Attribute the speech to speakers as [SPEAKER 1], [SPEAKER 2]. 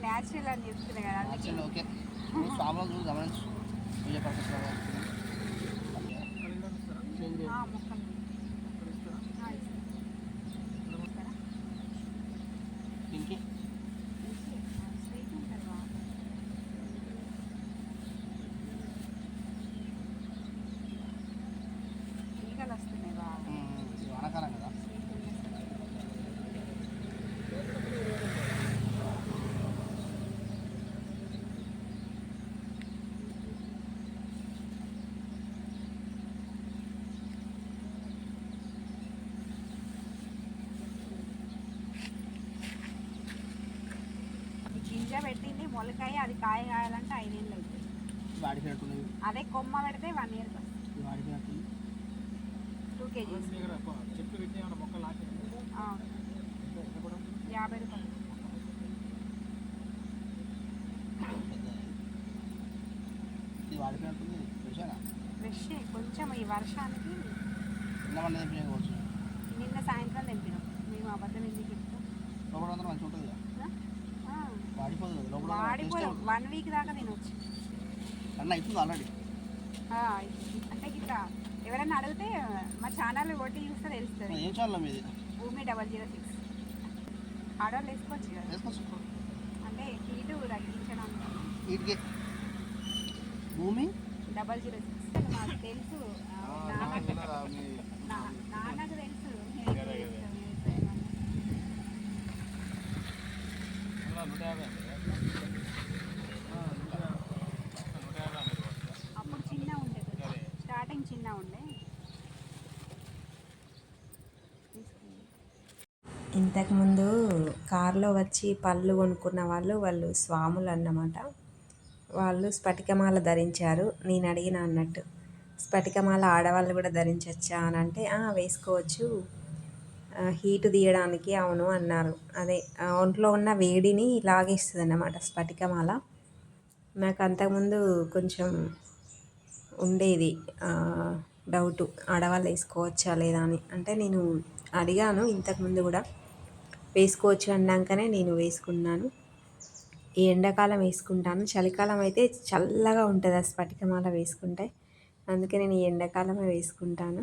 [SPEAKER 1] Natural అని చెప్తున్నా కదా
[SPEAKER 2] యాక్చువల్లీ ఓకే చూసి గమనించు. పూజ పర్పస్
[SPEAKER 1] మొలకాయ అది కాయ కాయాలంటే ఐదేళ్ళు అవుతుంది.
[SPEAKER 2] వాడిపోయినట్టున్నది
[SPEAKER 1] అదే కొమ్మ పెడితే వన్
[SPEAKER 2] వాడిపోయినట్టుంది
[SPEAKER 1] టూ కేజీస్.
[SPEAKER 3] చెట్టు పెట్టి ఏమైనా మొక్కలు నాటి
[SPEAKER 1] యాభై రూపాయలు.
[SPEAKER 2] వాడిపోయినట్టుంది
[SPEAKER 1] ఫ్రెష్ కొంచెం ఈ వర్షానికి నిన్న సాయంత్రం తెంపినాం. మేము అబద్ధం ఎందుకు చెప్తాం?
[SPEAKER 2] మంచిగా ఉంటుంది కదా
[SPEAKER 1] ఆ? ఆ,
[SPEAKER 2] వాడిపోదు కదా లోపల
[SPEAKER 1] వాడిపోయాం. వన్ వీక్ దాకా తినొచ్చు.
[SPEAKER 2] అన్న అవుతుంది ఆల్రెడీ?
[SPEAKER 1] అంటే ఇట్లా ఎవరైనా అడిగితే మా ఛానల్ కొట్టి చూస్తే తెలుస్తుంది.
[SPEAKER 2] ఏం చాలు మీది
[SPEAKER 1] భూమి డబల్ జీరో సిక్స్. ఆర్డర్లు వేసుకోవచ్చు కదా.
[SPEAKER 2] వేసుకోవచ్చు
[SPEAKER 1] అంటే హీటు తగ్గించడానికి
[SPEAKER 2] వీటికి భూమి?
[SPEAKER 1] Double zero six. మాకు తెలుసు. నాన్నకు తెలుసు.
[SPEAKER 3] నూట యాభై
[SPEAKER 1] అప్పుడు చిన్న ఉండే స్టార్టింగ్ చిన్న ఉండే.
[SPEAKER 4] ఇంతకుముందు కారులో వచ్చి పళ్ళు కొనుక్కున్న వాళ్ళు వాళ్ళు స్వాములు అన్నమాట. వాళ్ళు స్ఫటికమాల ధరించారు. నేను అడిగిన అన్నట్టు. స్ఫటికమాల ఆడవాళ్ళు కూడా ధరించవచ్చా అని అంటే వేసుకోవచ్చు. హీట్ తీయడానికి అవును అన్నారు. అదే ఒంట్లో ఉన్న వేడిని లాగేస్తుంది అన్నమాట స్ఫటికమాల. నాకు అంతకుముందు కొంచెం ఉండేది డౌట్ ఆడవాళ్ళు వేసుకోవచ్చా లేదా అని. అంటే నేను అడిగాను ఇంతకుముందు కూడా వేసుకోవచ్చు అన్నాకనే నేను వేసుకున్నాను. ఈ ఎండాకాలం వేసుకుంటాను. చలికాలం అయితే చల్లగా ఉంటుంది ఆ స్ఫటికమాల వేసుకుంటే. అందుకే నేను ఈ ఎండాకాలమే వేసుకుంటాను.